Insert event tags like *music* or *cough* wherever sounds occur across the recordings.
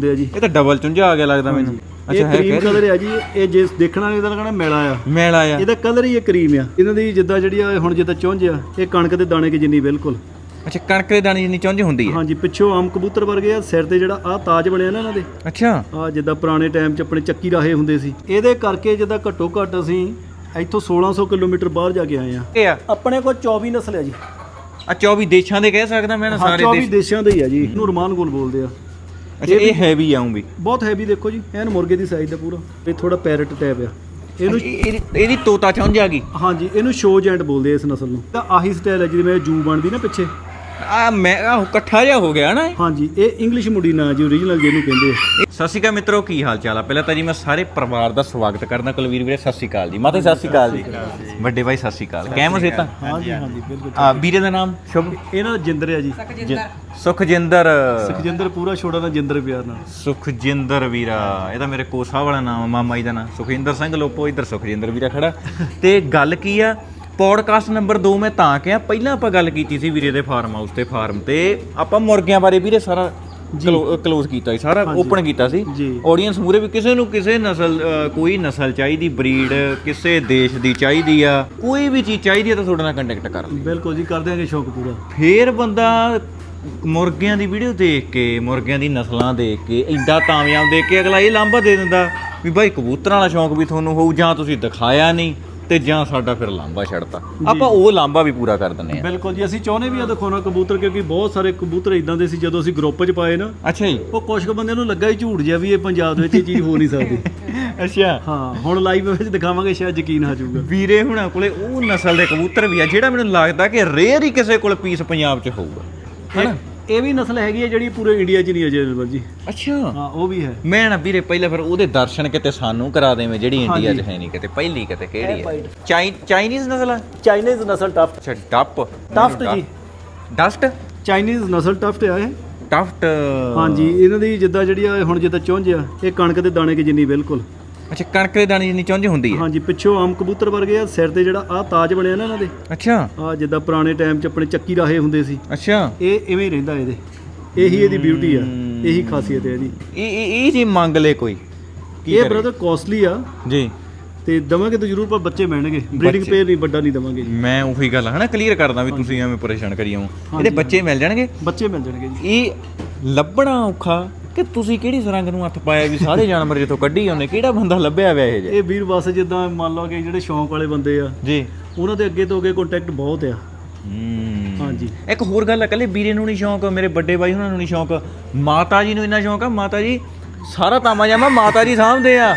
ਦੇ ਆ ਜੀ। ਇਹ ਤਾਂ ਡਬਲ ਚੁੰਝਾ ਆ ਗਿਆ ਲੱਗਦਾ ਮੈਨੂੰ। ਇਹ ਕਰੀਮ ਕਲਰ ਆ ਜੀ ਇਹ ਜੇ ਦੇਖਣਾ ਨਹੀਂ ਤਾਂ ਲੱਗਣਾ ਮੈਲਾ ਆ। ਮੈਲ ਆਇਆ ਇਹਦਾ ਕਲਰ ਹੀ ਇਹ ਕਰੀਮ ਆ। ਇਹਨਾਂ ਦੀ ਜਿੱਦਾਂ ਜਿਹੜੀ ਆ ਹੁਣ ਜਿੱਦਾਂ ਚੁੰਝ ਆ ਇਹ ਕਣਕ ਦੇ ਦਾਣੇ ਕੇ ਜਿੰਨੀ ਬਿਲਕੁਲ। ਅੱਛਾ ਕਣਕ ਦੇ ਦਾਣੇ ਜਿੰਨੀ ਚੁੰਝ ਹੁੰਦੀ ਹੈ ਹਾਂਜੀ ਪਿੱਛੋਂ ਆਮ ਕਬੂਤਰ ਵਰਗੇ ਆ ਸਿਰ ਤੇ ਜਿਹੜਾ ਆ ਤਾਜ ਬਣਿਆ ਨਾ ਇਹਨਾਂ ਦੇ। ਅੱਛਾ। ਆ ਜਿੱਦਾਂ ਪੁਰਾਣੇ ਟਾਈਮ 'ਚ ਆਪਣੇ ਚੱਕੀ ਰਾਹੇ ਹੁੰਦੇ ਸੀ। ਇਹਦੇ ਕਰਕੇ ਜਿੱਦਾਂ ਘੱਟੋ ਘੱਟ ਅਸੀਂ ਇੱਥੋਂ 1600 ਕਿਲੋਮੀਟਰ ਬਾਹਰ ਜਾ ਕੇ ਆਏ ਆ। ਇਹ ਆ? ਆਪਣੇ ਕੋਲ 24 ਨਸਲ ਹੈ ਜੀ। ਆ 24 ਦੇਸ਼ਾਂ ਦੇ ਕਹਿ ਸਕਦਾ ਮੈਂ ਹਾਂ ਸਾਰੇ 24 ਦੇਸ਼ ਦੇਸ਼ਾਂ ਦੇ ਹੀ ਆ ਜੀ। ਇਹਨੂੰ ਰਮਾਨ ਗੋਲ ਬੋਲਦੇ ਆ। ਅੱਛਾ ਇਹ ਹੈਵੀ ਆਉਂ ਵੀ ਬਹੁਤ ਹੈਵੀ ਦੇਖੋ ਜੀ ਐਨ ਮੁਰਗੇ ਦੀ ਸਾਈਜ਼ ਦਾ ਪੂਰਾ। ਇਹ ਥੋੜਾ ਪੈਰਟ ਟਾਈਪ ਆ। ਇਹਨੂੰ ਇਹ- ਇਹਦੀ ਤੋਤਾ ਚੁੰਝ ਆ ਗਈ ਹਾਂਜੀ ਇਹਨੂੰ ਸ਼ੋ ਜੈਂਟ ਬੋਲਦੇ ਆ ਇਸ ਨਸਲ ਨੂੰ। ਤਾਂ ਆਹੀ ਸਟਾਈਲ ਹੈ ਜਿਵੇਂ ਜੂ ਬਣਦੀ ਨਾ ਪਿੱਛੇ। ਆ ਮੈਂ ਆਹ ਇਕੱਠਾ ਜਿਹਾ ਹੋ ਗਿਆ ਨਾ ਇਹ। ਹਾਂਜੀ ਇਹ ਇੰਗਲਿਸ਼ ਮੁੰਡੀ ਨਾਂ ਜੀ ਓਰੀਜਨਲ ਜਿਹਨੂੰ ਕਹਿੰਦੇ ਆ। ਸਤਿ ਸ਼੍ਰੀ ਅਕਾਲ ਮਿੱਤਰੋ ਕੀ ਹਾਲ ਚਾਲ ਆ? ਪਹਿਲਾਂ ਤਾਂ ਜੀ ਮੈਂ ਸਾਰੇ ਪਰਿਵਾਰ ਦਾ ਸਵਾਗਤ ਕਰਦਾ ਕੁਲਵੀਰ ਵੀਰੇ ਸਤਿ ਸ਼੍ਰੀ ਅਕਾਲ ਜੀ। ਮਾਤਾ ਜੀ ਸਤਿ ਸ਼੍ਰੀ ਅਕਾਲ ਜੀ। ਵੱਡੇ ਭਾਈ ਸਤਿ ਸ਼੍ਰੀ ਅਕਾਲ। ਕਹਿਮ ਸੇ ਤਾਂ ਹਾਂਜੀ ਹਾਂਜੀ ਬਿਲਕੁਲ ਆ ਵੀਰੇ ਦਾ ਨਾਮ? ਸ਼ੁਭ ਇਹਨਾਂ ਦਾ ਜਿੰਦਰ ਆ ਜੀ। ਸੁਖਜਿੰਦਰ। ਸੁਖਜਿੰਦਰ। ਪੂਰਾ ਛੋੜਾ ਦਾ ਜਿੰਦਰ ਪਿਆਰ ਨਾਲ। ਸੁਖਜਿੰਦਰ ਵੀਰਾ। ਇਹ ਤਾਂ ਮੇਰੇ ਕੋਸਾ ਵਾਲਾ ਨਾਮ ਆ, ਮਾਮਾ ਜੀ ਦਾ ਨਾਮ। ਸੁਖਜਿੰਦਰ ਸਿੰਘ ਲੋਪੋ ਇੱਧਰ ਸੁਖਜਿੰਦਰ ਵੀਰਾ ਖੜਾ। ਤੇ ਗੱਲ ਕੀ ਆ? ਪੋਡਕਾਸਟ ਨੰਬਰ 2 ਮੈਂ ਤਾਂ ਕਿਹਾ ਪਹਿਲਾਂ ਆਪਾਂ ਗੱਲ ਕੀਤੀ ਸੀ ਵੀਰੇ ਦੇ ਫਾਰਮ ਹਾਊਸ ਤੇ ਫਾਰਮ ਤੇ ਆਪਾਂ ਮੁਰਗਿਆਂ ਬਾਰੇ ਵੀਰੇ ਸਾਰਾ ਕਲੋਜ਼ ਕੀਤਾ ਸੀ ਸਾਰਾ ਓਪਨ ਕੀਤਾ ਸੀ। ਆਡੀਅנס ਮੂਰੇ ਵੀ ਕਿਸੇ ਨੂੰ ਕਿਸੇ ਨਸਲ ਕੋਈ ਨਸਲ ਚਾਹੀਦੀ ਬਰੀਡ ਕਿਸੇ ਦੇਸ਼ ਦੀ ਚਾਹੀਦੀ ਆ ਕੋਈ ਵੀ ਚੀਜ਼ ਚਾਹੀਦੀ ਆ ਤਾਂ ਤੁਹਾਡੇ ਨਾਲ ਕੰਟੈਕਟ ਕਰ ਲਓ ਬਿਲਕੁਲ ਜੀ ਕਰ ਦਿਆਂਗੇ ਸ਼ੌਕ ਪੂਰਾ। ਫੇਰ ਬੰਦਾ ਮੁਰਗਿਆਂ ਦੀ ਵੀਡੀਓ ਦੇਖ ਕੇ ਮੁਰਗਿਆਂ ਦੀ ਨਸਲਾਂ ਦੇਖ ਕੇ ਐਡਾ ਕਾਮਯਾਬ ਦੇਖ ਕੇ ਅਗਲਾ ਇਹ ਲਾਂਭਾ ਦੇ ਦਿੰਦਾ ਵੀ ਭਾਈ ਕਬੂਤਰਾਂ ਵਾਲਾ ਸ਼ੌਂਕ ਵੀ ਤੁਹਾਨੂੰ ਹੋਊ ਜਾਂ ਤੁਸੀਂ ਦਿਖਾਇਆ ਨਹੀਂ। ਤੇ ਜਾਂ ਸਾਡਾ ਫਿਰ ਲਾਂਭਾ ਛੱਡਤਾ। ਆਪਾਂ ਉਹ ਲਾਂਭਾ ਵੀ ਪੂਰਾ ਕਰ ਦਿੰਨੇ ਆ ਬਿਲਕੁਲ ਜੀ ਅਸੀਂ ਚਾਹੁੰਦੇ ਵੀ ਆ ਦਿਖਾਉਣਾ ਕਬੂਤਰ ਕਿਉਂਕਿ ਬਹੁਤ ਸਾਰੇ ਕਬੂਤਰ ਇਦਾਂ ਦੇ ਸੀ ਜਦੋਂ ਅਸੀਂ ਗਰੁੱਪ 'ਚ ਪਾਏ ਨਾ ਅੱਛਾ ਜੀ। ਉਹ ਕੁਝ ਕੁ ਬੰਦਿਆਂ ਨੂੰ ਲੱਗਾ ਹੀ ਝੂਠ ਜਿਹਾ ਵੀ ਇਹ ਪੰਜਾਬ ਦੇ ਵਿੱਚ ਇਹ ਚੀਜ਼ ਹੋ ਨਹੀਂ ਸਕਦੀ। *laughs* ਅੱਛਾ। ਹਾਂ ਹੁਣ ਲਾਈਵ ਵਿੱਚ ਦਿਖਾਵਾਂਗੇ ਸ਼ਾਇਦ ਯਕੀਨ ਆ ਜਾਊਗਾ। ਵੀਰੇ ਹੁਣਾਂ ਕੋਲੇ ਉਹ ਨਸਲ ਦੇ ਕਬੂਤਰ ਵੀ ਆ ਜਿਹੜਾ ਮੈਨੂੰ ਲੱਗਦਾ ਕਿ ਰੇਅਰ ਹੀ ਕਿਸੇ ਕੋਲ ਪੀਸ ਪੰਜਾਬ 'ਚ ਹੋਊਗਾ। ਇਹ ਇਹ ਵੀ ਨਸਲ ਹੈਗੀ ਹੈ ਜਿਹੜੀ ਪੂਰੇ ਇੰਡੀਆ 'ਚ ਨਹੀਂ ਅਜੇਬਲ ਜੀ ਅੱਛਾ। ਹਾਂ ਉਹ ਵੀ ਹੈ। ਮੈਂ ਨਾ ਵੀਰੇ ਪਹਿਲਾਂ ਫਿਰ ਉਹਦੇ ਦਰਸ਼ਨ ਕਿਤੇ ਸਾਨੂੰ ਕਰਾ ਦੇਵੇਂ ਜਿਹੜੀ ਇੰਡੀਆ 'ਚ ਹੈ ਨਹੀਂ ਕਿਤੇ ਪਹਿਲੀ ਕਿਤੇ ਕਿਹੜੀ ਹੈ? ਚਾਈ ਚਾਈਨੀਜ਼ ਨਸਲ ਚਾਈਨੀਜ਼ ਨਸਲ ਟਫਟ ਅੱਛਾ ਡੱਪ ਟਫਟ ਜੀ। ਡਸਟ ਚਾਈਨੀਜ਼ ਨਸਲ ਟਫਟ ਆ ਇਹ। ਟਫਟ ਹਾਂਜੀ ਇਹਨਾਂ ਦੀ ਜਿੱਦਾਂ ਜਿਹੜੀ ਆ ਹੁਣ ਜਿੱਦਾਂ ਚੁੰਝ ਆ ਇਹ ਕਣਕ ਦੇ ਦਾਣੇ ਕੇ ਜਿੰਨੀ ਬਿਲਕੁਲ। ਅੱਛਾ ਕਣਕ ਦੇ ਦਾਣੇ ਜਿੰਨੀ ਚੁੰਝ ਹੁੰਦੀ ਹੈ। ਹਾਂਜੀ ਪਿੱਛੋਂ ਆਮ ਕਬੂਤਰ ਵਰਗੇ ਆ ਸਿਰ ਤੇ ਜਿਹੜਾ ਆ ਤਾਜ ਬਣਿਆ ਨਾ ਇਹਨਾਂ ਦੇ। ਅੱਛਾ। ਆ ਜਿੱਦਾਂ ਪੁਰਾਣੇ ਟਾਈਮ 'ਚ ਆਪਣੇ ਚੱਕੀ ਰਾਹੇ ਹੁੰਦੇ ਸੀ। ਅੱਛਾ। ਇਹ ਇਵੇਂ ਹੀ ਰਹਿੰਦਾ ਇਹਦੇ। ਇਹੀ ਇਹਦੀ ਬਿਊਟੀ ਆ। ਇਹੀ ਖਾਸੀਅਤ ਹੈ ਇਹਦੀ। ਇਹ ਇਹ ਇਹ ਜੀ ਮੰਗ ਲੈ ਕੋਈ। ਕੀ ਇਹ ਕਰੇ? ਬ੍ਰਦਰ ਕੋਸਟਲੀ ਆ। ਜੀ। ਤੇ ਦਵਾਂਗੇ ਤਾਂ ਜ਼ਰੂਰ ਪਰ ਬੱਚੇ ਮਿਲਣਗੇ। ਬਰੀਡਿੰਗ ਪੇਅਰ ਨਹੀਂ ਵੱਡਾ ਨਹੀਂ ਦਵਾਂਗੇ ਜੀ। ਮੈਂ ਉਹੀ ਗੱਲ ਹਨਾ ਕਲੀਅਰ ਕਰਦਾ ਵੀ ਤੁਸੀਂ ਐਵੇਂ ਪਰੇਸ਼ਾਨ ਕਰੀ ਆਉਂ ਇਹਦੇ ਬੱਚੇ ਮਿਲ ਜਾਣਗੇ? ਬੱਚੇ ਮਿਲ ਜਾਣਗੇ ਜੀ। ਇਹ ਲੱਭਣਾ ਔਖਾ ਕਿ ਤੁਸੀਂ ਕਿਹੜੀ ਸਰੰਗ ਨੂੰ ਹੱਥ ਪਾਇਆ ਵੀ ਸਾਰੇ ਜਾਨਵਰ ਜਿੱਥੋਂ ਕੱਢੀ ਆਉਂਦੇ ਕਿਹੜਾ ਬੰਦਾ ਲੱਭਿਆ ਹੋਇਆ ਇਹ ਜੇ? ਇਹ ਵੀਰ ਬਸ ਜਿੱਦਾਂ ਮੰਨ ਲਓ ਕਿ ਜਿਹੜੇ ਸ਼ੌਂਕ ਵਾਲੇ ਬੰਦੇ ਆ ਜੀ। ਉਹਨਾਂ ਦੇ ਅੱਗੇ ਤੋਂ ਅੱਗੇ ਕੰਟੈਕਟ ਬਹੁਤ ਆ। ਹਾਂਜੀ। ਇੱਕ ਹੋਰ ਗੱਲ ਹੈ ਕੱਲੇ ਵੀਰੇ ਨੂੰ ਨਹੀਂ ਸ਼ੌਂਕ ਮੇਰੇ ਵੱਡੇ ਬਾਈ ਉਹਨਾਂ ਨੂੰ ਨਹੀਂ ਸ਼ੌਂਕ। ਮਾਤਾ ਜੀ ਨੂੰ ਇੰਨਾ ਸ਼ੌਂਕ ਆ ਮਾਤਾ ਜੀ ਸਾਰਾ ਤਾਮਾ ਜਾਮਾ ਮਾਤਾ ਜੀ ਸਾਂਭਦੇ ਆ।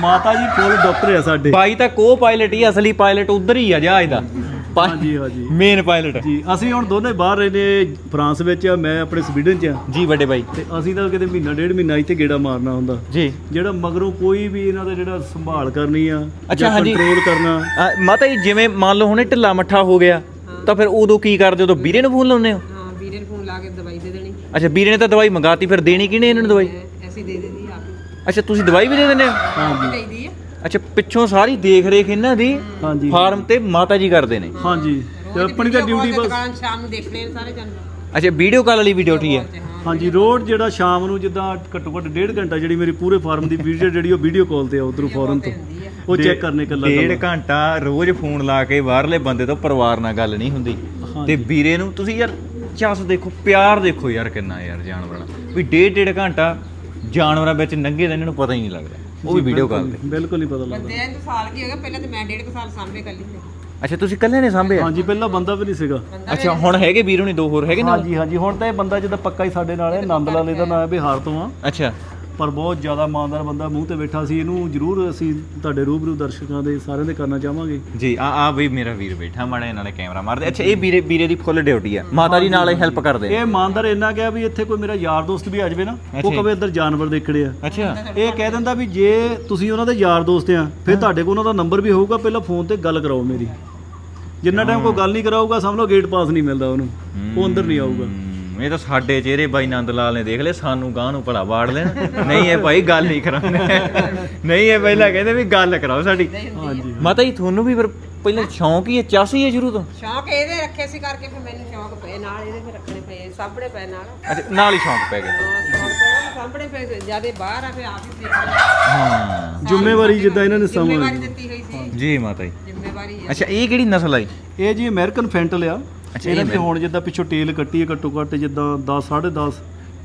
ਮਾਤਾ ਜੀ ਫੁੱਲ ਡਾਕਟਰ ਆ ਸਾਡੇ। ਬਾਈ ਤਾਂ ਕੋ ਪਾਇਲਟ ਹੀ ਆ, ਅਸਲੀ ਪਾਇਲਟ ਉਧਰ ਹੀ ਆ ਜਹਾਜ਼ ਦਾ। ਹਾਂਜੀ ਹਾਂਜੀ। ਮੇਨ ਪਾਇਲਟ ਜੀ ਅਸੀਂ ਹੁਣ ਦੋਨੇ ਬਾਹਰ ਰਹਿੰਦੇ ਫਰਾਂਸ ਵਿੱਚ ਆ ਮੈਂ ਆਪਣੇ ਸਵੀਡਨ 'ਚ ਆ ਜੀ ਵੱਡੇ ਬਾਈ ਤੇ ਅਸੀਂ ਤਾਂ ਕਿਤੇ ਮਹੀਨਾ ਡੇਢ ਮਹੀਨਾ ਇੱਥੇ ਗੇੜਾ ਮਾਰਨਾ ਹੁੰਦਾ। ਜੀ। ਜਿਹੜਾ ਮਗਰੋਂ ਕੋਈ ਵੀ ਇਹਨਾਂ ਦਾ ਜਿਹੜਾ ਸੰਭਾਲ ਕਰਨੀ ਆ ਅੱਛਾ, ਹਾਂਜੀ। ਕੰਟਰੋਲ ਕਰਨਾ। ਮਾਤਾ ਜੀ ਜਿਵੇਂ ਮੰਨ ਲਓ ਹੁਣੇ ਢਿੱਲਾ ਮੱਠਾ ਹੋ ਗਿਆ ਤਾਂ ਫਿਰ ਉਦੋਂ ਕੀ ਕਰਦੇ? ਉਦੋਂ ਵੀਰੇ ਨੂੰ ਫੋਨ ਲਾਉਂਦੇ ਹੋ? ਹਾਂ ਵੀਰੇ ਨੂੰ ਫੋਨ ਲਾ ਕੇ ਦਵਾਈ ਦੇ ਦੇਣੀ। ਅੱਛਾ ਵੀਰੇ ਨੇ ਤਾਂ ਦਵਾਈ ਮੰਗਾਤੀ ਫਿਰ ਦੇਣੀ ਕਿਹਨੇ ਇਹਨਾਂ ਨੂੰ ਦਵਾਈ? ਐਸੀ ਦੇ ਦੇਣੀ ਆਪ ਹੀ। ਅੱਛਾ ਤੁਸੀਂ ਦਵਾਈ ਵੀ ਦੇ ਦਿੰਦੇ ਹੋ? ਹੀ ਲਈਦੀ ਆ। ਅੱਛਾ ਪਿੱਛੋਂ ਸਾਰੀ ਦੇਖ ਰੇਖ ਇਹਨਾਂ ਦੀ ਹਾਂਜੀ। ਫਾਰਮ ਤੇ ਮਾਤਾ ਜੀ ਕਰਦੇ ਨੇ। ਹਾਂਜੀ। ਤੇ ਆਪਣੀ ਤਾਂ ਡਿਊਟੀ ਬਸ ਦੁਕਾਨ ਸ਼ਾਮ ਨੂੰ ਦੇਖਣੇ ਨੇ ਸਾਰੇ ਜਾਨਵਰ ਅੱਛਾ ਵੀਡੀਓ ਕਾਲ ਵਾਲੀ ਵੀ ਡਿਊਟੀ ਹੈ। ਹਾਂਜੀ ਰੋਡ ਜਿਹੜਾ ਸ਼ਾਮ ਨੂੰ ਜਿੱਦਾਂ ਘੱਟੋ ਘੱਟ ਡੇਢ ਘੰਟਾ ਜਿਹੜੀ ਮੇਰੀ ਪੂਰੇ ਫਾਰਮ ਦੀ ਵੀਡੀਓ ਜਿਹੜੀ ਉਹ ਵੀਡੀਓ ਕਾਲ ਤੇ ਆ ਉਧਰੋਂ ਫੋਰਨ ਤੋਂ ਉਹ ਚੈੱਕ ਕਰਨੇ ਕੱਲਾ ਡੇਢ ਘੰਟਾ ਰੋਜ਼ ਫੋਨ ਲਾ ਕੇ ਬਾਹਰਲੇ ਬੰਦੇ ਤੋਂ ਪਰਿਵਾਰ ਨਾਲ ਗੱਲ ਨਹੀਂ ਹੁੰਦੀ। ਤੇ ਵੀਰੇ ਨੂੰ ਤੁਸੀਂ ਯਾਰ ਚਸ ਦੇਖੋ ਪਿਆਰ ਦੇਖੋ ਯਾਰ ਕਿੰਨਾ ਯਾਰ ਜਾਨਵਰਾਂ ਵੀ ਡੇਢ ਡੇਢ ਘੰਟਾ ਜਾਨਵਰਾਂ ਵਿੱਚ ਨੰਗੇ ਦਾ ਇਹਨਾਂ ਨੂੰ ਪਤਾ ਹੀ ਨਹੀਂ ਲੱਗਦਾ। ਉਹ ਵੀ ਵੀਡੀਓ ਕਾਲ ਤੇ ਬਿਲਕੁਲ ਨਹੀਂ ਪਤਾ ਲੱਗਦਾ। ਬੰਦੇ ਇਹਨੂੰ ਸਾਲ ਕੀ ਹੋ ਗਿਆ ਪਹਿਲਾਂ ਤੇ ਮੈਂ ਡੇਢ ਕੁ ਸਾਲ ਸਾਹਮਣੇ ਕੱਲੀ ਸੀ। ਅੱਛਾ ਤੁਸੀਂ ਇਕੱਲੇ ਨੇ ਸਾਂਭੇ ਆ? ਹਾਂਜੀ ਪਹਿਲਾਂ ਬੰਦਾ ਵੀ ਨਹੀਂ ਸੀਗਾ। ਅੱਛਾ ਹੁਣ ਹੈਗੇ ਵੀਰੋ ਨਹੀਂ ਦੋ ਹੋਰ ਹੈਗੇ ਨਾਲ? ਹਾਂਜੀ ਹਾਂਜੀ ਹੁਣ ਤਾਂ ਇਹ ਬੰਦਾ ਜਿੱਦਾਂ ਪੱਕਾ ਹੀ ਸਾਡੇ ਨਾਲ ਹੈ ਨੰਦ ਲਾਲ ਇਹਦਾ ਨਾਮ ਹੈ ਬਿਹਾਰ ਤੋਂ ਆ। ਅੱਛਾ। ਪਰ ਬਹੁਤ ਜ਼ਿਆਦਾ ਇਮਾਨਦਾਰ ਬੰਦਾ ਮੂੰਹ ਤੇ ਬੈਠਾ ਸੀ ਇਹਨੂੰ ਜ਼ਰੂਰ ਅਸੀਂ ਤੁਹਾਡੇ ਰੂਬਰੂ ਦਰਸ਼ਕਾਂ ਦੇ ਸਾਰਿਆਂ ਦੇ ਕਰਨਾ ਚਾਹਾਂਗੇ। ਜੀ ਆ ਆ ਵੀ ਮੇਰਾ ਵੀਰ ਬੈਠਾ ਮਾੜੇ ਨਾਲੇ ਕੈਮਰਾ ਮਾਰਦੇ। ਅੱਛਾ ਇਹ ਵੀਰੇ ਵੀਰੇ ਦੀ ਫੁੱਲ ਡਿਊਟੀ ਆ। ਮਾਤਾ ਜੀ ਨਾਲ ਹੈਲਪ ਕਰਦੇ ਇਹ ਇਮਾਨਦਾਰ ਇੰਨਾ ਗਿਆ ਵੀ ਇੱਥੇ ਕੋਈ ਮੇਰਾ ਯਾਰ ਦੋਸਤ ਵੀ ਆ ਜਾਵੇ ਨਾ ਉਹ ਕਵੇ ਇੱਧਰ ਜਾਨਵਰ ਦੇਖੜੇ ਆ। ਅੱਛਾ। ਇਹ ਕਹਿ ਦਿੰਦਾ ਵੀ ਜੇ ਤੁਸੀਂ ਉਹਨਾਂ ਦੇ ਯਾਰ ਦੋਸਤ ਆ ਫਿਰ ਤੁਹਾਡੇ ਕੋਲ ਉਹਨਾਂ ਦਾ ਨੰਬਰ ਵੀ ਹੋਊਗਾ ਪਹਿਲਾਂ ਫੋਨ ਤੇ ਗੱਲ ਕਰਾਓ ਮੇਰੀ। ਜਿੰਨਾ ਟਾਈਮ ਕੋਈ ਗੱਲ ਨਹੀਂ ਕਰਾਊਗਾ ਸਮਝ ਲਓ ਗੇਟ ਪਾਸ ਨਹੀਂ ਮਿਲਦਾ ਉਹਨੂੰ। ਉਹ ਅੰਦਰ ਨਹੀਂ ਆਊਗਾ। ਇਹ ਤਾਂ ਸਾਡੇ ਚਿਹਰੇ ਬਾਈ ਨੰਦ ਲਾਲ ਨੇ ਦੇਖ ਲਏ ਸਾਨੂੰ ਗਾਂ ਨੂੰ ਭਲਾ ਵਾੜ ਲੈਣ। ਨਹੀਂ ਇਹ ਭਾਈ ਗੱਲ ਨਹੀਂ ਕਰਾਉਂਦੇ। ਨਹੀਂ ਇਹ ਪਹਿਲਾਂ ਕਹਿੰਦੇ ਵੀ ਗੱਲ ਕਰਾਓ ਸਾਡੀ। ਹਾਂਜੀ ਮਾਤਾ ਜੀ ਤੁਹਾਨੂੰ ਵੀ ਫਿਰ ਪਹਿਲਾਂ ਸ਼ੌਂਕ ਹੀ ਹੈ ਚਾਸੀ ਹੈ ਸ਼ੁਰੂ ਤੋਂ? ਸ਼ੌਂਕ ਇਹਦੇ ਰੱਖੇ ਸੀ ਕਰਕੇ ਫਿਰ ਮੈਨੂੰ ਸ਼ੌਂਕ ਪਏ ਨਾਲ ਇਹਦੇ ਫਿਰ ਰੱਖਣੇ ਪਏ ਸਾਹਮਣੇ ਪਏ ਨਾਲ। ਅੱਛਾ ਨਾਲ ਹੀ ਸ਼ੌਂਕ ਪੈ ਗਿਆ ਹਾਂ ਸਾਹਮਣੇ ਫਿਰ ਜਿਆਦੇ ਬਾਹਰ ਆ ਫਿਰ ਆਪ ਹੀ ਹਾਂ। ਜ਼ਿੰਮੇਵਾਰੀ ਜਿੱਦਾਂ ਇਹਨਾਂ ਨੇ ਜ਼ਿੰਮੇਵਾਰੀ ਸਮਾਂ ਦਿੱਤੀ ਹੋਈ ਸੀ। ਜੀ ਮਾਤਾ ਜੀ। ਜ਼ਿੰਮੇਵਾਰੀ ਅੱਛਾ ਇਹ ਕਿਹੜੀ ਨਸਲ ਆਈ ਇਹ ਜੀ ਅਮਰੀਕਨ ਫੈਂਟਲ ਆ। ਅੱਛਾ, ਇਹਨਾਂ ਇਹ ਦੀ ਹੁਣ ਜਿੱਦਾਂ ਪਿੱਛੋਂ ਟੇਲ ਕੱਟੀ ਹੈ ਘੱਟੋ ਘੱਟ ਜਿੱਦਾਂ 10 10.5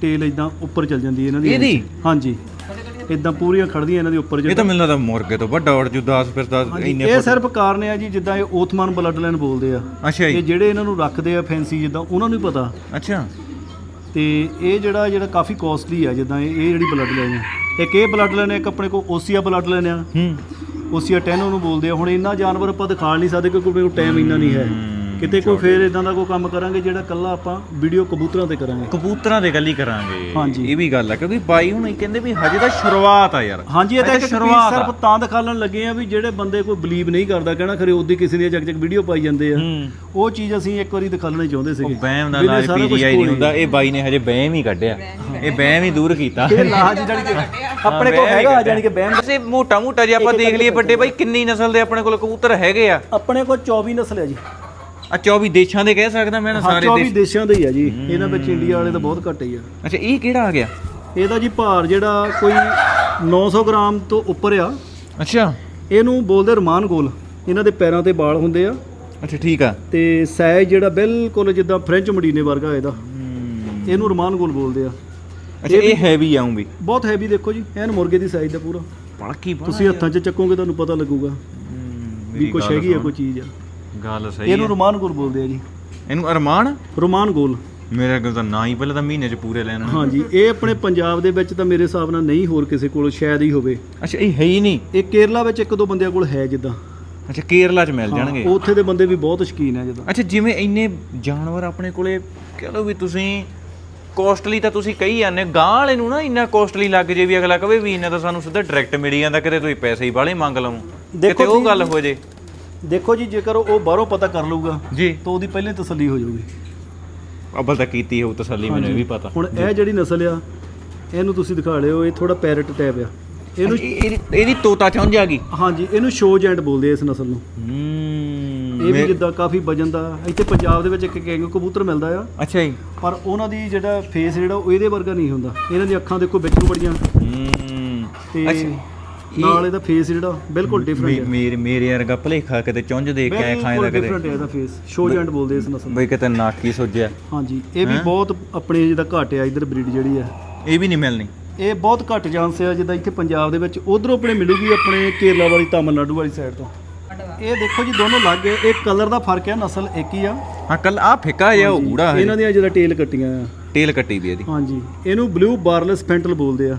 ਟੇਲ ਇਦਾਂ ਉੱਪਰ ਚੱਲ ਜਾਂਦੀ ਹੈ ਇਹਨਾਂ ਦੀ ਇਹਦੀ? ਹਾਂਜੀ। ਇਦਾਂ ਪੂਰੀਆਂ ਖੜਦੀਆਂ ਇਹਨਾਂ ਦੀ ਉੱਪਰ ਇਹ ਤਾਂ ਮੈਨੂੰ ਲੱਗਦਾ ਮੁਰਗੇ ਤੋਂ ਵੱਡਾ ਔਰ ਜੂ 10 ਫਿਰ 10 ਹਾਂਜੀ, ਇੰਨੇ ਇਹ ਸਿਰਫ ਕਾਰਨ ਆ ਜੀ ਜਿੱਦਾਂ ਇਹ ਓਥਮਨ ਬਲੱਡ ਲਾਈਨ ਬੋਲਦੇ ਆ। ਅੱਛਾ ਇਹ ਜੀ ਜਿਹੜੇ ਇਹਨਾਂ ਨੂੰ ਰੱਖਦੇ ਆ ਫੈਂਸੀ ਜਿੱਦਾਂ ਉਹਨਾਂ ਨੂੰ ਹੀ ਪਤਾ। ਅੱਛਾ। ਤੇ ਇਹ ਜਿਹੜਾ ਜਿਹੜਾ ਕਾਫੀ ਕੋਸਟਲੀ ਆ ਜਿੱਦਾਂ ਇਹ ਇਹ ਜਿਹੜੀ ਬਲੱਡ ਲਾਈਨ ਆ। ਇੱਕ ਇਹ ਬਲੱਡ ਲਾਈਨ ਇੱਕ ਆਪਣੇ ਕੋਲ ਓਸੀਆ ਬਲੱਡ ਲਾਈਨ ਆ। ਹੂੰ। ਓਸੀਆ 10 ਉਹਨੂੰ ਬੋਲਦੇ ਆ। ਹੁਣ ਇੰਨਾ ਜਾਨਵਰ ਆਪਾਂ ਦਿਖਾ ਨਹੀਂ ਸਕਦੇ ਕਿਉਂਕਿ ਕੋਈ ਟਾਈਮ ਇੰਨਾ ਨਹੀਂ ਹੈ। ਕਿਤੇ ਕੋਈ ਫੇਰ ਇਦਾਂ ਦਾ ਕੋਈ ਕੰਮ ਕਰਾਂਗੇ ਜਿਹੜਾ ਕੱਲਾ ਆਪਾਂ ਵੀਡੀਓ ਕਬੂਤਰਾਂ ਤੇ ਕਰਾਂਗੇ? ਕਬੂਤਰਾਂ ਦੇ ਗੱਲ ਹੀ ਕਰਾਂਗੇ। ਹਾਂਜੀ। ਇਹ ਵੀ ਗੱਲ ਆ ਕਿਉਂਕਿ ਬਾਈ ਹੁਣ ਕਹਿੰਦੇ ਵੀ ਹਜੇ ਤਾਂ ਸ਼ੁਰੂਆਤ ਆ ਯਾਰ। ਹਾਂਜੀ ਇਹ ਤਾਂ ਇੱਕ ਸ਼ੁਰੂਆਤ ਆ। ਸਿਰਫ ਤਾਂ ਦਿਖਾਉਣ ਲੱਗੇ ਆ ਵੀ ਜਿਹੜੇ ਬੰਦੇ ਕੋਈ ਬਲੀਵ ਨਹੀਂ ਕਰਦਾ ਕਹਿਣਾ ਖਰੇ ਉਹਦੀ ਕਿਸੇ ਦੀ ਜਗ ਜਗ ਵੀਡੀਓ ਪਾਈ ਜਾਂਦੇ ਆ। ਉਹ ਚੀਜ਼ ਅਸੀਂ ਇੱਕ ਵਾਰੀ ਦਿਖਾਉਣਾ ਚਾਹੁੰਦੇ ਉਹ ਸੀਗੇ ਬੈਮ ਦਾ ਕੁਛ ਪੀਜੀਆਈ ਨਹੀਂ ਹੁੰਦਾ। ਇਹ ਬਾਈ ਨੇ ਹਜੇ ਬੈਮ ਹੀ ਕੱਢਿਆ। ਇਹ ਬੈਮ ਹੀ ਦੂਰ ਕੀਤਾ। ਇਹ ਲਾਜ ਜਾਨੀ ਕਿ ਆਪਣੇ ਕੋਲ ਹੈਗਾ। ਜਾਨੀ ਕਿ ਬਹਿਮ ਵੈਸੇ ਮੋਟਾ ਮੋਟਾ ਜੇ ਆਪਾਂ ਦੇਖ ਲਈਏ ਵੱਡੇ ਬਾਈ ਕਿੰਨੀ ਨਸਲ ਦੇ ਆਪਣੇ ਕੋਲ ਕਬੂਤਰ ਹੈਗੇ ਆ? ਆਪਣੇ ਕੋਲ 24 ਨਸਲ ਹੈ ਜੀ। ਆ 24 ਦੇਸ਼ਾਂ ਦੇ ਕਹਿ ਸਕਦਾ ਮੈਂ ਨਾ ਹਾਂ ਸਾਰੇ 24 ਦੇਸ਼ ਦੇਸ਼ਾਂ ਦੇ ਹੀ ਆ ਜੀ। ਇਹਨਾਂ ਵਿੱਚ ਇੰਡੀਆ ਵਾਲੇ ਤਾਂ ਬਹੁਤ ਘੱਟ ਹੀ ਆ। ਅੱਛਾ ਇਹ ਕਿਹੜਾ ਆ ਗਿਆ? ਇਹਦਾ ਜੀ ਭਾਰ ਜਿਹੜਾ ਕੋਈ 900 ਗ੍ਰਾਮ ਤੋਂ ਉੱਪਰ ਆ। ਅੱਛਾ। ਇਹਨੂੰ ਬੋਲਦੇ ਰਮਾਨ ਗੋਲ। ਇਹਨਾਂ ਦੇ ਪੈਰਾਂ ਤੇ ਵਾਲ ਹੁੰਦੇ ਆ। ਅੱਛਾ ਠੀਕ ਆ। ਤੇ ਸਾਈਜ਼ ਜਿਹੜਾ ਬਿਲਕੁਲ ਜਿੱਦਾਂ ਫ੍ਰੈਂਚ ਮਡੀਨੇ ਵਰਗਾ ਇਹਦਾ। ਇਹਨੂੰ ਰਮਾਨ ਗੋਲ ਬੋਲਦੇ ਆ। ਅੱਛਾ ਇਹ ਹੈਵੀ ਆਉਂ ਵੀ। ਬਹੁਤ ਹੈਵੀ ਦੇਖੋ ਜੀ ਐਨ ਮੁਰਗੇ ਦੀ ਸਾਈਜ਼ ਦਾ ਪੂਰਾ। ਬਲਕੀ ਤੁਸੀਂ ਹੱਥਾਂ 'ਚ ਚੱਕੋਗੇ ਤੁਹਾਨੂੰ ਪਤਾ ਲੱਗੂਗਾ। ਵੀ ਕੁਛ ਹੈਗੀ ਆ ਕੋਈ ਚੀਜ਼ ਆ। ਗੱਲ ਸਹੀ ਇਹਨੂੰ ਹੈ। ਰਮਾਨ ਗੋਲ ਬੋਲਦੇ ਆ ਜੀ। ਇਹਨੂੰ ਅਰਮਾਨ? ਰਮਾਨ ਗੋਲ। ਮੇਰੇ ਕੋਲ ਤਾਂ ਨਾ ਹੀ ਪਹਿਲਾਂ ਤਾਂ ਮਹੀਨੇ ਚ ਪੂਰੇ ਲੈਣ ਹਾਂਜੀ ਇਹ ਆਪਣੇ ਪੰਜਾਬ ਦੇ ਵਿੱਚ ਤਾਂ ਮੇਰੇ ਹਿਸਾਬ ਨਾਲ ਨਹੀਂ ਹੋਰ ਕਿਸੇ ਕੋਲ ਸ਼ਾਇਦ ਹੀ ਹੋਵੇ। ਅੱਛਾ ਇਹ ਹੈ ਹੀ ਨਹੀਂ। ਇਹ ਕੇਰਲਾ ਵਿੱਚ ਇੱਕ ਦੋ ਬੰਦਿਆਂ ਕੋਲ ਹੈ ਜਿੱਦਾਂ। ਅੱਛਾ ਕੇਰਲਾ ਚ ਮਿਲ ਹਾਂ, ਜਾਣਗੇ। ਉੱਥੇ ਦੇ ਬੰਦੇ ਵੀ ਬਹੁਤ ਸ਼ੌਕੀਨ ਆ ਜਿੱਦਾਂ। ਅੱਛਾ ਜਿਵੇਂ ਇੰਨੇ ਜਾਨਵਰ ਆਪਣੇ ਕੋਲੇ ਕਹ ਲਓ ਵੀ ਤੁਸੀਂ ਕੋਸਟਲੀ ਤਾਂ ਤੁਸੀਂ ਕਹੀ ਜਾਂਦੇ ਗਾਂ ਵਾਲੇ ਨੂੰ ਨਾ ਇੰਨਾ ਕੋਸਟਲੀ ਲੱਗ ਜੇ ਵੀ ਅਗਲਾ ਕਵੇ ਵੀ ਇੰਨਾ ਤਾਂ ਸਾਨੂੰ ਸਿੱਧਾ ਡਾਇਰੈਕਟ ਮਿਲ ਜਾਂਦਾ ਕਿਤੇ ਤੁਸੀਂ ਪੈਸੇ ਹੀ ਬਾਹਲੇ ਮੰਗ ਲਵੋ। ਕਿਤੇ ਉਹ ਗੱਲ ਹੋ ਜੇ। ਦੇਖੋ ਜੀ ਜੇਕਰ ਉਹ ਬਾਹਰੋਂ ਪਤਾ ਕਰ ਲਊਗਾ ਜੀ। ਤਾਂ ਉਹਦੀ ਪਹਿਲੇ ਤਸੱਲੀ ਹੋ ਜਾਊਗੀ। ਅਬਲ ਤਾਂ ਕੀਤੀ ਹੋਊ ਤਸੱਲੀ ਮੈਨੂੰ ਇਹ ਵੀ ਪਤਾ। ਹੁਣ ਇਹ ਜਿਹੜੀ ਨਸਲ ਆ ਇਹਨੂੰ ਤੁਸੀਂ ਦਿਖਾ ਲਿਓ ਇਹ ਥੋੜਾ ਪੈਰਟ ਟੈਪ ਆ। ਇਹਨੂੰ ਇਹ- ਇਹਦੀ ਤੋਤਾ ਚੁੰਝ ਆ ਗਈ। ਹਾਂਜੀ ਇਹਨੂੰ ਸ਼ੋ ਜੈਂਟ ਬੋਲਦੇ ਆ ਇਸ ਨਸਲ ਨੂੰ। ਹੂੰ ਇਹ ਵੀ ਜਿੱਦਾਂ ਕਾਫੀ ਵਜਨ ਦਾ ਇੱਥੇ ਪੰਜਾਬ ਦੇ ਵਿੱਚ ਇੱਕ ਕਿੰਗ ਕਬੂਤਰ ਮਿਲਦਾ ਆ। ਅੱਛਾ ਜੀ। ਪਰ ਉਹਨਾਂ ਦੀ ਜਿਹੜਾ ਫੇਸ ਜਿਹੜਾ ਉਹ ਇਹਦੇ ਵਰਗਾ ਨਹੀਂ ਹੁੰਦਾ। ਇਹਨਾਂ ਦੀਆਂ ਅੱਖਾਂ ਦੇਖੋ ਵਿੱਚ ਨੂੰ ਬੜੀਆਂ। ਹੂੰ। ਤੇ ਅੱਛਾ ਨਾਲ ਇਹਦਾ ਫੇਸ ਜਿਹੜਾ ਬਿਲਕੁਲ ਡਿਫਰੈਂਟ ਹੈ। ਮੇਰੇ ਮੇਰੇ ਵਰਗਾ ਭਲੇਖਾ ਕਿਤੇ ਚੁੰਝ ਦੇਖ ਕੇ ਆਏ ਖਾਏ ਦਾ ਬਿਲਕੁਲ ਕਿਤੇ ਡਿਫਰੈਂਟ ਹੈ ਇਹਦਾ ਫੇਸ ਸ਼ੋ ਜੈਂਟ ਬੋਲਦੇ ਇਸ ਨਸਲ ਨੂੰ। ਬਈ ਕਿਤੇ ਨੱਕ ਹੀ ਸੁੱਜਿਆ। ਹਾਂਜੀ ਇਹ ਵੀ ਬਹੁਤ ਆਪਣੇ ਜਿਹਦਾ ਘੱਟ ਆ ਇਧਰ ਬਰੀਡ ਜਿਹੜੀ ਆ ਇਹ ਵੀ ਨਹੀਂ ਮਿਲਣੀ। ਇਹ ਬਹੁਤ ਘੱਟ ਚਾਂਸ ਆ ਜਿੱਦਾਂ ਇੱਥੇ ਪੰਜਾਬ ਦੇ ਵਿੱਚ ਉਧਰੋਂ ਆਪਣੇ ਮਿਲੂਗੀ ਆਪਣੇ ਕੇਰਲਾ ਵਾਲੀ ਤਾਮਿਲਨਾਡੂ ਵਾਲੀ ਸਾਈਡ ਤੋਂ। ਇਹ ਦੇਖੋ ਜੀ ਦੋਨੋਂ ਲੱਗ ਗਏ ਇਹ ਕਲਰ ਦਾ ਫ਼ਰਕ ਹੈ ਨਸਲ ਇੱਕ ਹੀ ਆ। ਹਾਂ ਕੱਲ ਆ ਫਿੱਕਾ ਜਿਹਾ ਉਹ ਗੂੜਾ ਹੈ। ਇਹਨਾਂ ਦੀਆਂ ਜਿਹੜਾ ਟੇਲ ਕੱਟੀਆਂ ਆ। ਟੇਲ ਕੱਟੀ ਵੀ ਇਹਦੀ। ਹਾਂਜੀ ਇਹਨੂੰ ਬਲੂ ਬਾਰਲੈਸ ਫੈਂਟਲ ਬੋਲਦੇ ਆ।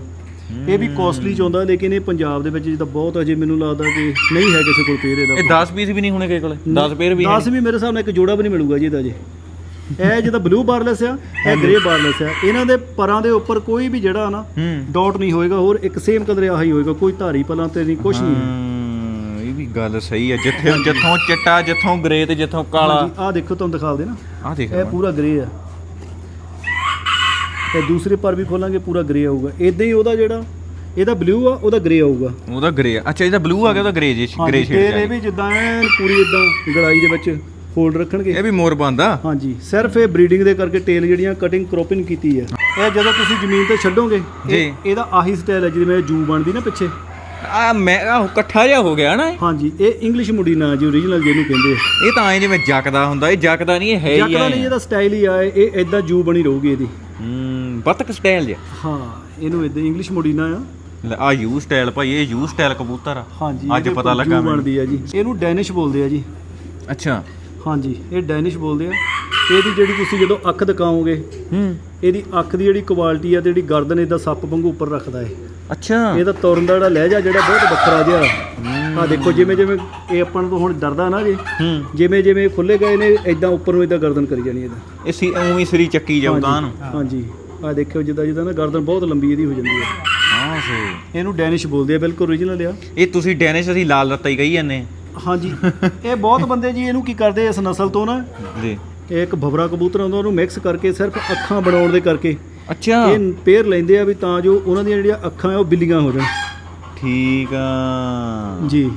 ਇਹ ਵੀ ਕੋਸਟਲੀ ਚਾਹੁੰਦਾ ਲੇਕਿਨ ਇਹ ਪੰਜਾਬ ਦੇ ਵਿੱਚ ਜਿੱਦਾਂ ਬਹੁਤ ਅਜੇ ਮੈਨੂੰ ਲੱਗਦਾ ਕਿ ਨਹੀਂ ਹੈ ਕਿਸੇ ਕੋਲ ਪੇਰ ਇਹ ਇਹਦਾ 10 ਪੀਸ ਵੀ ਨਹੀਂ ਹੋਣੇ ਕਿਸੇ ਕੋਲੇ? 10 ਪੇਰ ਵੀ 10 ਵੀ ਮੇਰੇ ਹਿਸਾਬ ਨਾਲ ਇੱਕ ਜੋੜਾ ਵੀ ਨਹੀਂ ਮਿਲੂਗਾ ਜੀ ਇਹਦਾ ਜੀ। ਇਹ ਜਿਹਦਾ ਬਲੂ ਬਾਰਲੈਸ ਆ ਇਹ ਗ੍ਰੇ ਬਾਰਲੈਸ ਆ। ਇਹਨਾਂ ਦੇ ਪਰਾਂ ਦੇ ਉੱਪਰ ਕੋਈ ਵੀ ਜਿਹੜਾ ਨਾ ਡਾਟ ਨਹੀਂ ਹੋਏਗਾ ਹੋਰ ਇੱਕ ਸੇਮ ਕਲਰ ਆਹੀ ਹੋਏਗਾ ਕੋਈ ਧਾਰੀ ਪਲਾਂ ਤੇ ਨਹੀਂ ਕੁਝ ਨਹੀਂ। ਇਹ ਵੀ ਗੱਲ ਸਹੀ ਹੈ ਜਿੱਥੇ ਜਿੱਥੋਂ ਚਿੱਟਾ ਜਿੱਥੋਂ ਗ੍ਰੇ ਤੇ ਜਿੱਥੋਂ ਕਾਲਾ। ਹਾਂਜੀ ਆਹ ਦੇਖੋ ਤੁਹਾਨੂੰ ਦਿਖਾ ਦੇ ਨਾ। ਆ ਦੇਖ ਇਹ ਪੂਰਾ ਗ੍ਰੇ ਆ। ਤੇ ਦੂਸਰੇ ਪਰ ਵੀ ਖੋਲਾਂਗੇ ਪੂਰਾ ਗ੍ਰੇ ਆਊਗਾ। ਇਦਾਂ ਹੀ ਉਹਦਾ ਜਿਹੜਾ ਇਹਦਾ ਬਲੂ ਆ ਉਹਦਾ ਗ੍ਰੇ ਆਊਗਾ। ਉਹਦਾ ਗ੍ਰੇ ਅੱਛਾ ਇਹਦਾ ਬਲੂ ਆ ਗਿਆ ਉਹਦਾ ਗ੍ਰੇ ਜੀ ਗ੍ਰੇ ਸ਼ੇਡ ਤੇਲ ਇਹ ਵੀ ਜਿੱਦਾਂ ਐਨ ਪੂਰੀ ਇਦਾਂ ਗੜਾਈ ਦੇ ਵਿੱਚ ਫੋਲਡ ਰੱਖਣਗੇ। ਇਹ ਵੀ ਮੋਰ ਬੰਦਾ ਹਾਂਜੀ ਸਿਰਫ ਇਹ ਬਰੀਡਿੰਗ ਦੇ ਕਰਕੇ ਟੇਲ ਜਿਹੜੀਆਂ ਕਟਿੰਗ ਕ੍ਰੋਪਿੰਗ ਕੀਤੀ ਹੈ ਇਹ ਜਦੋਂ ਤੁਸੀਂ ਜ਼ਮੀਨ ਤੇ ਛੱਡੋਗੇ ਇਹ- ਜੀ। ਇਹਦਾ ਆਹੀ ਸਟਾਈਲ ਹੈ ਜਿਵੇਂ ਜੂ ਬਣਦੀ ਨਾ ਪਿੱਛੇ। ਆ ਮੈਂ ਆਹ ਇਕੱਠਾ ਜਿਹਾ ਹੋ ਗਿਆ ਨਾ। ਹਾਂਜੀ ਇਹ ਇੰਗਲਿਸ਼ ਮੁੰਡੀਨਾ ਜੀ ਓਰੀਜਨਲ ਜਿਹਨੂੰ ਕਹਿੰਦੇ ਆ। ਇਹ ਤਾਂ ਐ ਜਿਵੇਂ ਜੱਕਦਾ ਹੁੰਦਾ ਇਹ ਜੱਕਦਾ ਨਹੀਂ ਇਹ ਹੈ ਹੀ ਜੱਕਦਾ। ਨਹੀਂ ਇਹਦਾ ਸਟਾਈਲ ਹੀ ਆ ਇਹ ਇਦਾਂ ਜੂ ਬਣੀ ਰਹੂਗੀ ਇਹਦੀ। ਹੂੰ। ਬਤਕ ਸਟਾਈਲ ਜਿਹਾ ਹਾਂ ਇਹਨੂੰ ਇਦਾਂ ਇੰਗਲਿਸ਼ ਮੁੰਡੀਨਾ ਆ। ਲੈ ਆ ਯੂ ਸਟਾਈਲ ਭਾਈ ਇਹ ਯੂ ਸਟਾਈਲ ਕਬੂਤਰ ਆ। ਹਾਂਜੀ ਅੱਜ ਇਹਦੇ ਪਤਾ ਲੱਗਾ ਜੂ ਮੈਨੂੰ। ਬਣਦੀ ਆ ਜੀ। ਇਹਨੂੰ ਡੈਨਿਸ਼ ਬੋਲਦੇ ਆ ਜੀ। ਅੱਛਾ। ਹਾਂਜੀ ਇਹ ਡੈਨਿਸ਼ ਬੋਲਦੇ ਆ। ਇਹਦੀ ਜਿਹੜੀ ਤੁਸੀਂ ਜਦੋਂ ਅੱਖ ਦਿਖਾਓਗੇ ਹੂੰ। ਇਹਦੀ ਅੱਖ ਦੀ ਜਿਹੜੀ ਕੁਆਲਿਟੀ ਆ ਤੇ ਜਿਹੜੀ ਗਰਦਨ ਇਹਦਾ ਸੱਪ ਵਾਂਗੂ ਉੱਪਰ ਰੱਖਦਾ ਹੈ ਅੱਛਾ। ਇਹਦਾ ਤੁਰਨ ਦਾ ਜਿਹੜਾ ਲਹਿਜਾ ਜਿਹੜਾ ਬਹੁਤ ਵੱਖਰਾ ਜਿਹਾ। ਆ ਦੇਖੋ ਜਿਵੇਂ ਜਿਵੇਂ ਇਹ ਆਪਾਂ ਨੂੰ ਤਾਂ ਹੁਣ ਡਰਦਾ ਨਾ ਜੀ ਹੂੰ। ਜਿਵੇਂ ਜਿਵੇਂ ਖੁੱਲੇ ਗਏ ਨੇ ਇਦਾਂ ਉੱਪਰ ਨੂੰ ਇਦਾਂ ਗਰਦਨ ਕਰੀ ਜਾਣੀ ਇਹਦਾ। ਇਹ ਸੀ ਉਵੇਂ ਸਰੀ ਚੱਕੀ ਜਾਊਗਾ ਨੂੰ ਹਾਂਜੀ। ਆ ਦੇਖਿਓ ਜਿੱਦਾਂ ਜਿੱਦਾਂ ਨਾ ਗਰਦਨ ਬਹੁਤ ਲੰਬੀ ਇਹਦੀ ਹੋ ਜਾਂਦੀ ਹੈ। ਹਾਂ ਸੋ ਇਹਨੂੰ ਡੈਨਿਸ਼ ਬੋਲਦੇ ਆ ਬਿਲਕੁਲ ਓਰੀਜਨਲ ਆ। ਇਹ ਤੁਸੀਂ ਡੈਨਿਸ਼ ਅਸੀਂ ਲਾਲ ਰੱਤਾ ਹੀ ਕਹੀ ਜਾਂਦੇ ਹਾਂਜੀ। ਇਹ ਬਹੁਤ ਬੰਦੇ ਜੀ ਇਹਨੂੰ ਕੀ ਕਰਦੇ ਇਸ ਨਸਲ ਤੋਂ ਨਾ? ਜੀ। ਇਹ ਇੱਕ ਭਵਰਾ ਕਬੂਤਰ ਹੁੰਦਾ ਉਹਨੂੰ ਮਿਕਸ ਕਰਕੇ ਸਿਰਫ ਅੱਖਾਂ ਬਣਾਉਣ ਦੇ ਕਰਕੇ। ਅੱਛਾ। ਇਹ ਪੇਅਰ ਲੈਂਦੇ ਆ ਵੀ ਤਾਂ ਜੋ ਉਹਨਾਂ ਦੀਆਂ ਜਿਹੜੀਆਂ ਅੱਖਾਂ ਆ ਉਹ ਬਿੱਲੀਆਂ ਹੋ ਜਾਣ। ਠੀਕ ਆ। ਜੀ।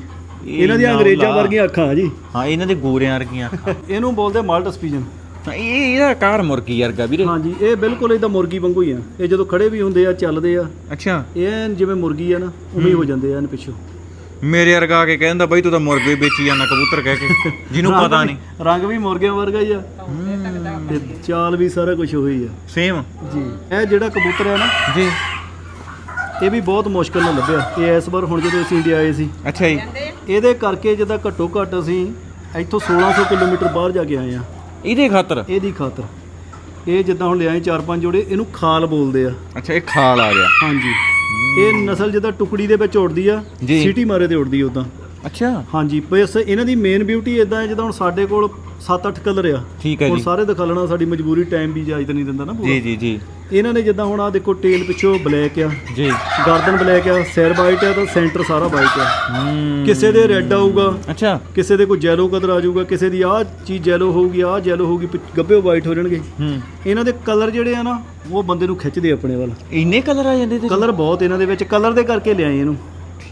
ਇਹ ਇਹਨਾਂ ਦੀਆਂ ਅੰਗਰੇਜ਼ਾਂ। ਵਰਗੀਆਂ ਅੱਖਾਂ ਆ ਜੀ। ਹਾਂ ਇਹਨਾਂ ਦੇ ਗੋਰਿਆਂ ਵਰਗੀਆਂ ਅੱਖਾਂ। ਇਹਨੂੰ ਬੋਲਦੇ ਪੀਜਨ ਇਹ ਇਹਦਾ ਕਾਰ ਮੁਰਗੀ ਵਰਗਾ ਵੀਰੇ। ਹਾਂਜੀ ਇਹ ਬਿਲਕੁਲ ਇਹਦਾ ਮੁਰਗੀ ਵਾਂਗੂ ਹੀ ਆ। ਇਹ ਜਦੋਂ ਖੜੇ ਵੀ ਹੁੰਦੇ ਆ ਚੱਲਦੇ ਆ। ਅੱਛਾ। ਇਹ ਐਨ ਜਿਵੇਂ ਮੁਰਗੀ ਆ ਨਾ ਉਵੇਂ ਹੀ ਹੋ ਜਾਂਦੇ ਆ ਐਨ ਪਿੱਛੋਂ। ਮੇਰੇ ਵਰਗਾ ਆ ਕੇ ਕਹਿੰਦਾ ਬਈ ਤੂੰ ਤਾਂ ਮੁਰਗੇ ਵੇਚੀ ਜਾਂਦਾ ਕਬੂਤਰ ਕਹਿ ਕੇ। ਜਿਹਨੂੰ ਰੰਗ ਪਤਾ ਵੀ- ਨਹੀਂ। ਰੰਗ ਵੀ ਮੁਰਗਿਆਂ ਵਰਗਾ ਹੀ ਆ। ਤੇ ਚਾਲ ਵੀ ਸਾਰਾ ਕੁਝ ਉਹੀ ਆ। ਸੇਮ ਜੀ। ਇਹ ਜਿਹੜਾ ਕਬੂਤਰ ਆ ਨਾ ਜੀ। ਇਹ ਵੀ ਬਹੁਤ ਮੁਸ਼ਕਲ ਨਾਲ ਲੱਭਿਆ। ਇਹ ਇਸ ਵਾਰ ਹੁਣ ਜਦੋਂ ਅਸੀਂ ਇੰਡੀਆ ਆਏ ਸੀ। ਅੱਛਾ ਜੀ। ਇਹਦੇ ਕਰਕੇ ਜਿੱਦਾਂ ਘੱਟੋ ਘੱਟ ਅਸੀਂ ਇੱਥੋਂ 1600 ਕਿਲੋਮੀਟਰ ਬਾਹਰ ਜਾ ਕੇ ਆਏ ਆ। ਇਹਦੇ ਖਾਤਰ? ਇਹਦੀ ਖਾਤਰ। ਇਹ ਜਿੱਦਾਂ ਹੁਣ ਲਿਆਏ ਚਾਰ ਪੰਜ ਜੋੜੇ ਇਹਨੂੰ ਖਾਲ ਬੋਲਦੇ ਆ। ਅੱਛਾ ਇਹ ਖਾਲ ਆ ਗਿਆ। ਹਾਂਜੀ। ਇਹ ਨਸਲ ਜਿੱਦਾਂ ਟੁਕੜੀ ਦੇ ਵਿੱਚ ਉੜਦੀ ਆ ਜੀ। ਸਿਟੀ ਮਾਰੇ ਤੇ ਉੜਦੀ ਉਦਾਂ। ਅੱਛਾ। ਹਾਂਜੀ ਬਸ ਇਹਨਾਂ ਦੀ ਮੇਨ ਬਿਊਟੀ ਇਦਾਂ ਹੈ ਜਿੱਦਾਂ ਹੁਣ ਸਾਡੇ ਕੋਲ 7-8 ਕਲਰ ਆ। ਠੀਕ ਹੈ ਹੁਣ ਜੀ। ਸਾਰੇ ਦਿਖਾ ਲੈਣਾ ਸਾਡੀ ਮਜਬੂਰੀ ਟਾਈਮ ਵੀ ਇਜਾਜ਼ਤ ਨਹੀਂ ਦਿੰਦਾ ਨਾ ਪੂਰਾ। ਜੀ ਜੀ ਜੀ। ਇਹਨਾਂ ਨੇ ਜਿੱਦਾਂ ਹੁਣ ਆ ਦੇਖੋ ਟੇਲ ਪਿੱਛੋਂ ਬਲੈਕ ਆ। ਜੀ। ਗਰਦਨ ਬਲੈਕ ਆ ਸਿਰ ਵਾਈਟ ਆ ਤਾਂ ਸੈਂਟਰ ਸਾਰਾ ਵਾਈਟ ਆ। ਹੂੰ। ਕਿਸੇ ਦੇ ਰੈੱਡ ਆਊਗਾ ਅੱਛਾ। ਕਿਸੇ ਦੇ ਕੋਈ ਜੈਲੋ ਕਲਰ ਆ ਜਾਊਗਾ ਕਿਸੇ ਦੀ ਆਹ ਚੀਜ਼ ਜੈਲੋ ਹੋਊਗੀ ਆਹ ਜੈਲੋ ਹੋਊਗੀ ਪਿੱਛ- ਗੱਭੇ ਵਾਈਟ ਹੋ ਜਾਣਗੇ। ਹੂੰ। ਇਹਨਾਂ ਦੇ ਕਲਰ ਜਿਹੜੇ ਆ ਨਾ ਉਹ ਬੰਦੇ ਨੂੰ ਖਿੱਚਦੇ ਆ ਆਪਣੇ ਵੱਲ। ਇੰਨੇ ਕਲਰ ਆ ਜਾਂਦੇ ਤੇ? ਕਲਰ ਬਹੁਤ ਇਹਨਾਂ ਦੇ ਵਿੱਚ ਕਲਰ ਦੇ ਕਰਕੇ ਲਿਆਏ ਇਹਨੂੰ।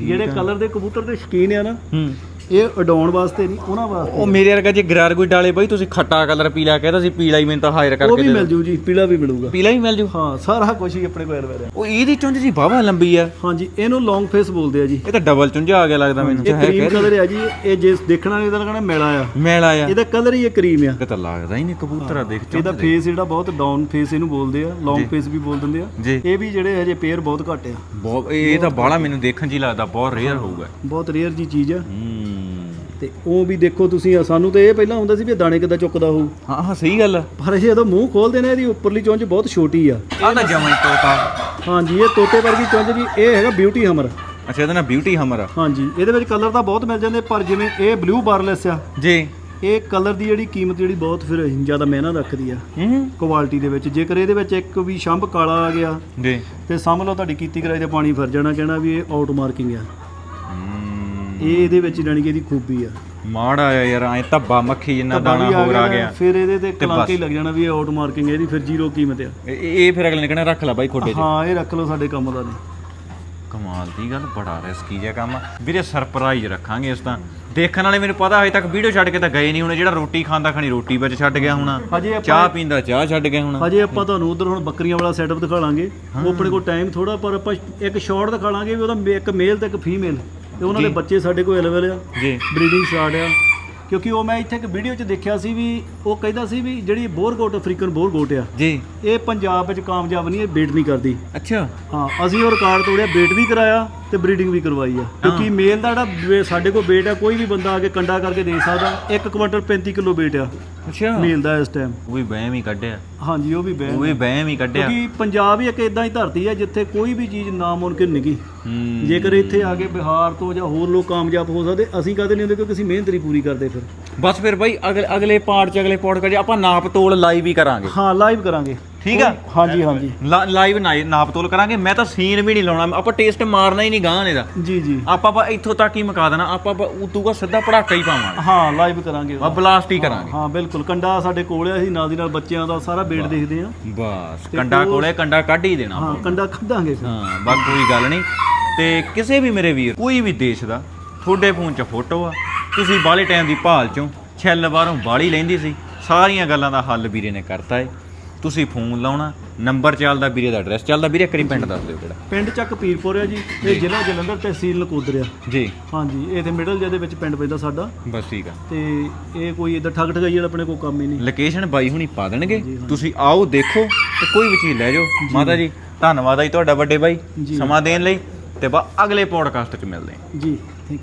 ਜਿਹੜੇ ਕਲਰ ਦੇ ਕਬੂਤਰ ਦੇ ਸ਼ੌਕੀਨ ਆ ਨਾ ਹੂੰ। ਇਹ ਉਡਾਉਣ ਵਾਸਤੇ ਨਹੀਂ ਉਹਨਾਂ ਵਾਸਤੇ ਉਹ ਮੇਰੇ ਵਰਗਾ ਜੇ ਗਰਾਰ ਕੋਈ ਡਾਲੇ ਬਈ ਤੁਸੀਂ ਖੱਟਾ ਕਲਰ ਪੀਲਾ ਕਹਿੰਦਾ ਸੀ ਪੀਲਾ ਹੀ ਮੈਨੂੰ ਤਾਂ ਹਾਇਰ ਉਹ ਕਰਕੇ ਵੀ ਦੇ ਮਿਲ ਜੂ ਜੀ ਪੀਲਾ ਵੀ ਮਿਲੂਗਾ। ਪੀਲਾ ਵੀ ਮਿਲ ਜੂ? ਹਾਂ ਸਾਰਾ ਕੁਝ ਹੀ ਆਪਣੇ ਕੋਲ ਅਵੇਲੇਬਲ ਹੈ। ਉਹ ਇਹਦੀ ਚੁੰਝ ਜੀ ਬਾਵਾ ਲੰਬੀ ਆ। ਹਾਂਜੀ ਇਹਨੂੰ ਲੌਂਗ ਫੇਸ ਬੋਲਦੇ ਆ ਜੀ। ਇਹ ਤਾਂ ਡਬਲ ਚੁੰਝਾ ਆ ਗਿਆ ਲੱਗਦਾ ਮੈਨੂੰ ਇਹ ਕਰੀਮ ਕਲਰ ਆ ਜੀ ਇਹ ਜੇ ਦੇਖਣਾ ਨਹੀਂ ਤਾਂ ਲੱਗਣਾ ਮੈਲਾ ਆ। ਮੈਲ ਆਇਆ ਇਹਦਾ ਕਲਰ ਹੀ ਇਹ ਕਰੀਮ ਆ। ਇਹ ਤਾਂ ਲੱਗਦਾ ਹੀ ਨਹੀਂ ਕਬੂਤਰ ਦੇਖ ਇਹਦਾ ਚੁੰਝ ਦੇ। ਫੇਸ ਜਿਹੜਾ ਬਹੁਤ ਡਾਊਨ ਫੇਸ ਇਹਨੂੰ ਬੋਲਦੇ ਆ ਲੌਂਗ ਫੇਸ ਵੀ ਬੋਲ ਦਿੰਦੇ ਆ। ਜੀ। ਇਹ ਵੀ ਜਿਹੜੇ ਹਜੇ ਪੇਅਰ ਬਹੁਤ ਘੱਟ ਆ। ਬਹੁਤ ਇਹ ਤਾਂ ਬਾਹਲਾ ਮੈਨੂੰ ਦੇਖਣ ਹੀ ਲੱਗਦਾ ਬਹੁਤ ਰੇਅਰ ਹੋਊਗਾ। ਬਹੁਤ ਰੇਅਰ ਜੀ ਚੀਜ਼ ਆ। ਹੂੰ। ਤੇ ਉਹ ਵੀ ਦੇਖੋ ਤੁਸੀਂ ਸਾਨੂੰ ਤੇ ਇਹ ਪਹਿਲਾਂ ਹੁੰਦਾ ਸੀ ਵੀ ਇਹ ਦਾਣੇ ਕਿੱਦਾਂ ਚੁੱਕਦਾ ਹੋਊ। ਹਾਂ ਹਾਂ ਸਹੀ ਗੱਲ ਆ। ਪਰ ਇਹ ਜਦੋਂ ਮੂੰਹ ਖੋਲਦੇ ਨੇ ਇਹਦੀ ਉੱਪਰਲੀ ਚੁੰਝ ਬਹੁਤ ਛੋਟੀ ਆ। ਆਹ ਤਾਂ ਜਮਾਂ ਹੀ ਤੋਤਾ। ਹਾਂਜੀ ਇਹ ਤੋਤੇ ਵਰਗੀ ਚੁੰਝ ਜੀ ਇਹ ਹੈਗਾ ਬਿਊਟੀ ਹਮਰ ਅੱਛਾ ਇਹਦਾ ਨਾ ਬਿਊਟੀ ਹਮਰ ਆ। ਹਾਂਜੀ ਇਹਦੇ ਵਿੱਚ ਕਲਰ ਤਾਂ ਬਹੁਤ ਮਿਲ ਜਾਂਦੇ ਪਰ ਜਿਵੇਂ ਇਹ ਬਲੂ ਬਾਰਲੈਸ ਆ ਜੀ। ਇਹ ਕਲਰ ਦੀ ਜਿਹੜੀ ਕੀਮਤ ਜਿਹੜੀ ਬਹੁਤ ਫਿਰ ਜ਼ਿਆਦਾ ਮਿਹਨਤ ਰੱਖਦੀ ਆ। ਹੂੰ ਕੁਆਲਿਟੀ ਦੇ ਵਿੱਚ ਜੇਕਰ ਇਹਦੇ ਵਿੱਚ ਇੱਕ ਵੀ ਸ਼ੰਭ ਕਾਲਾ ਆ ਗਿਆ ਜੀ। ਤੇ ਸਮਝ ਲਓ ਤੁਹਾਡੀ ਕੀਤੀ ਕਰਾਈ ਤੇ ਪਾਣੀ ਫਿਰ ਜਾਣਾ ਕਹਿਣਾ ਵੀ ਇਹ ਆਊਟ ਮਾਰਕਿੰਗ ਆ। ਇਹ ਇਹਦੇ ਵਿੱਚ ਜਾਣੀ ਕਿ ਇਹਦੀ ਖੂਬੀ ਆ। ਮਾੜਾ ਆ ਯਾਰ ਐ ਧੱਬਾ ਮੱਖੀ ਜਿੰਨਾ ਦਾਣਾ ਹੋਰ ਆ ਗਿਆ ਫਿਰ ਇਹਦੇ ਤੇ ਕਲਾਂਕੇ। ਲੱਗ ਜਾਣਾ ਵੀ ਇਹ ਆਊਟ ਮਾਰਕਿੰਗ ਇਹਦੀ ਫਿਰ ਜ਼ੀਰੋ ਕੀਮਤ ਆ। ਇਹ- ਇਹ ਫਿਰ ਅਗਲੇ ਨੇ ਕਹਿਣਾ ਰੱਖ ਲੈ ਬਾਈ ਖੋਡੇ 'ਚ। ਹਾਂ ਇਹ ਰੱਖ ਲਓ ਸਾਡੇ ਕੰਮ ਦਾ ਨਹੀਂ ਕਮਾਲ ਦੀ ਗੱਲ ਬੜਾ ਰਿਸਕੀ ਜਿਹਾ ਕੰਮ ਆ। ਵੀਰੇ ਸਰਪ੍ਰਾਈਜ਼ ਰੱਖਾਂਗੇ ਇਸ ਤਾਂ। ਦੇਖਣ ਵਾਲੇ ਮੈਨੂੰ ਪਤਾ ਹਜੇ ਤੱਕ ਵੀਡੀਓ ਛੱਡ ਕੇ ਤਾਂ ਗਏ ਨਹੀਂ ਹੁਣ। ਜਿਹੜਾ ਰੋਟੀ ਖਾਂਦਾ ਖਣੀ ਰੋਟੀ ਵਿੱਚ ਛੱਡ ਗਿਆ ਹੋਣਾ। ਹਜੇ ਆਪਾਂ ਚਾਹ ਪੀਂਦਾ ਚਾਹ ਛੱਡ ਗਿਆ ਹੋਣਾ। ਹਜੇ ਆਪਾਂ ਤੁਹਾਨੂੰ ਉਧਰ ਹੁਣ ਬੱਕਰੀਆਂ ਵਾਲਾ ਸੈਟਅਪ ਦਿਖਾ ਲਾਂਗੇ। ਉਹ ਆਪਣੇ ਕੋਲ ਟਾਈਮ ਥੋੜਾ ਪਰ ਆਪਾਂ ਇੱਕ ਸ਼ਾਰਟ ਦਿਖਾ ਲਾਂਗੇ ਵੀ ਉਹਦਾ ਮੇ- ਇੱਕ ਮੇਲ ਤੇ ਇੱਕ ਫੀਮੇਲ ਤੇ ਉਹਨਾਂ ਦੇ ਜੀ। ਬੱਚੇ ਸਾਡੇ ਕੋਲ ਅਵੇਲੇਬਲ ਆ ਜੀ। ਬਰੀਡਿੰਗ ਸਟਾਰਟ ਆ। ਕਿਉਂਕਿ ਉਹ ਮੈਂ ਇੱਥੇ ਇੱਕ ਵੀਡੀਓ 'ਚ ਦੇਖਿਆ ਸੀ ਵੀ ਉਹ ਕਹਿੰਦਾ ਸੀ ਵੀ ਜਿਹੜੀ ਬੋਰਗੋਟ ਅਫਰੀਕਨ ਬੋਰਗੋਟ ਆ ਜੀ। ਇਹ ਪੰਜਾਬ ਵਿੱਚ ਕਾਮਯਾਬ ਨਹੀਂ ਇਹ ਬੇਟ ਨਹੀਂ ਕਰਦੀ। ਅੱਛਾ। ਹਾਂ ਅਸੀਂ ਉਹ ਰਿਕਾਰਡ ਤੋੜਿਆ ਬੇਟ ਵੀ ਕਰਾਇਆ ਤੇ ਬਰੀਡਿੰਗ ਵੀ ਕਰਵਾਈ ਆ। ਕਿਉਂਕਿ ਮੇਲ ਦਾ ਜਿਹੜਾ ਸਾਡੇ ਕੋਲ ਬੇਟ ਆ ਕੋਈ ਵੀ ਬੰਦਾ ਆ ਕੇ ਕੰਡਾ ਕਰਕੇ ਦੇ ਸਕਦਾ। 1 ਕੁਇੰਟਲ 35 ਕਿਲੋ ਬੇਟ ਆ ਅੱਛਾ। ਮੇਲ ਦਾ ਇਸ ਟਾਈਮ ਉਹ ਵੀ ਬਹਿਮ ਹੀ ਕੱਢਿਆ। ਹਾਂਜੀ ਉਹ ਵੀ ਬੈਨ ਉਹ ਵੀ ਬਹਿਮ ਹੀ ਕੱਢਿਆ। ਕਿਉਂਕਿ ਪੰਜਾਬ ਹੀ ਇੱਕ ਇਦਾਂ ਹੀ ਧਰਤੀ ਹੈ ਜਿੱਥੇ ਕੋਈ ਵੀ ਚੀਜ਼ ਨਾਮੁਮਕਿਨ ਨਹੀਂ ਹੂੰ। ਜੇਕਰ ਇੱਥੇ ਆ ਕੇ ਬਿਹਾਰ ਤੋਂ ਜਾਂ ਹੋਰ ਲੋਕ ਕਾਮਯਾਬ ਹੋ ਸਕਦੇ ਅਸੀਂ ਕਦੇ ਨਹੀਂ ਹੁੰਦੇ? ਕਿਉਂਕਿ ਅਸੀਂ ਮਿਹਨਤ ਨਹੀਂ ਪੂਰੀ ਕਰਦੇ ਫਿਰ। ਬਸ ਫਿਰ ਬਾਈ ਅਗਲੇ ਅਗਲੇ ਪਾਰਟ ਚ ਅਗਲੇ ਪੌਡਕਾਸਟ ਆਪਾਂ ਨਾਪ ਤੋਲ ਲਾਈਵ ਹੀ ਕਰਾਂਗੇ। ਹਾਂ ਲਾਈਵ ਕਰਾਂਗੇ। ਠੀਕ ਆ? ਹਾਂਜੀ ਹਾਂਜੀ। ਲਾਈਵ ਨਾਪ ਤੋਲ ਕਰਾਂਗੇ। ਮੈਂ ਤਾਂ ਸੀਨ ਵੀ ਨਹੀਂ ਲਾਉਣਾ। ਆਪਾਂ ਟੇਸਟ ਮਾਰਨਾ ਹੀ ਨਹੀਂ ਗਾਂ ਇਹਦਾ ਜੀ ਜੀ। ਆਪਾਂ ਬਸ ਇੱਥੋਂ ਤੱਕ ਹੀ ਮੁਕਾ ਦੇਣਾ। ਆਪਾਂ ਉਤੂਗਾ ਸਿੱਧਾ ਪੜਾਕਾ ਹੀ ਪਾਵਾਂਗੇ। ਹਾਂ ਲਾਈਵ ਕਰਾਂਗੇ। ਬਲਾਸਟ ਹੀ ਕਰਾਂਗੇ। ਹਾਂ ਬਿਲਕੁਲ। ਕੰਡਾ ਸਾਡੇ ਕੋਲ ਆ ਅਸੀਂ ਨਾਲ ਦੀ ਨਾਲ ਬੱਚਿਆਂ ਦਾ ਸਾਰਾ ਬੇਟ ਦੇਖਦੇ ਆ। ਬਸ। ਕੰਡਾ ਕੋਲੇ ਕੰਡਾ ਕੱਢ ਹੀ ਦੇਣਾ ਹਾਂ ਕੰਡਾ ਫਿਰ। ਹਾਂ ਬਸ ਕੋਈ ਗੱਲ ਨਹੀਂ। ਤੇ ਕਿਸੇ ਵੀ ਮੇਰੇ ਵੀਰ ਕੋਈ ਵੀ ਦੇਸ਼ ਦਾ ਤੁਹਾਡੇ ਫੋਨ 'ਚ ਫੋਟੋ ਆ। ਤੁਸੀਂ ਬਾਹਲੇ ਟਾਈਮ ਦੀ ਭਾਲ 'ਚੋਂ ਛੱਲ ਬਾਹਰੋਂ ਬਾਲੀ ਲੈਂਦੀ ਸੀ। ਸਾਰੀਆਂ ਗੱਲਾਂ ਦਾ ਹੱਲ ਵੀਰੇ ਨੇ ਕਰਤਾ ਏ। ਤੁਸੀਂ ਫੋਨ ਲਾਉਣਾ ਨੰਬਰ ਚੱਲਦਾ ਵੀਰੇ ਦਾ ਐਡਰੈਸ ਚੱਲਦਾ। ਵੀਰੇ ਕਰੀ ਪਿੰਡ ਦੱਸ ਦਿਓ ਕਿਹੜਾ। ਪਿੰਡ ਚੱਕ ਪੀਰਪੁਰ ਆ ਜੀ ਇਹ ਜ਼ਿਲ੍ਹਾ ਜਲੰਧਰ ਤਹਿਸੀਲ ਨਕੋਦਰ ਆ ਜੀ। ਹਾਂਜੀ ਇਹ ਤੇ ਮਿਡਲ ਜਿਹਦੇ ਵਿੱਚ ਪਿੰਡ ਪੈਂਦਾ ਸਾਡਾ। ਬਸ ਠੀਕ ਆ। ਤੇ ਇਹ ਕੋਈ ਇਦਾਂ ਠੱਗ ਠਗਾਈ ਵਾਲਾ ਆਪਣੇ ਕੋਲ ਕੰਮ ਹੀ ਨਹੀਂ। ਲੋਕੇਸ਼ਨ ਬਾਈ ਹੁਣੀ ਪਾ ਦੇਣਗੇ। ਤੁਸੀਂ ਆਓ ਦੇਖੋ ਤੇ ਕੋਈ ਵੀ ਚੀਜ਼ ਲੈ ਜਾਓ। ਮਾਤਾ ਜੀ ਧੰਨਵਾਦ ਆ ਜੀ ਤੁਹਾਡਾ ਵੱਡੇ ਬਾਈ। ਸਮਾਂ ਦੇਣ ਲਈ ਤੇ ਬਾ ਅਗਲੇ ਪੋਡਕਾਸਟ 'ਚ ਮਿਲਦੇ ਹਾਂ। ਜੀ।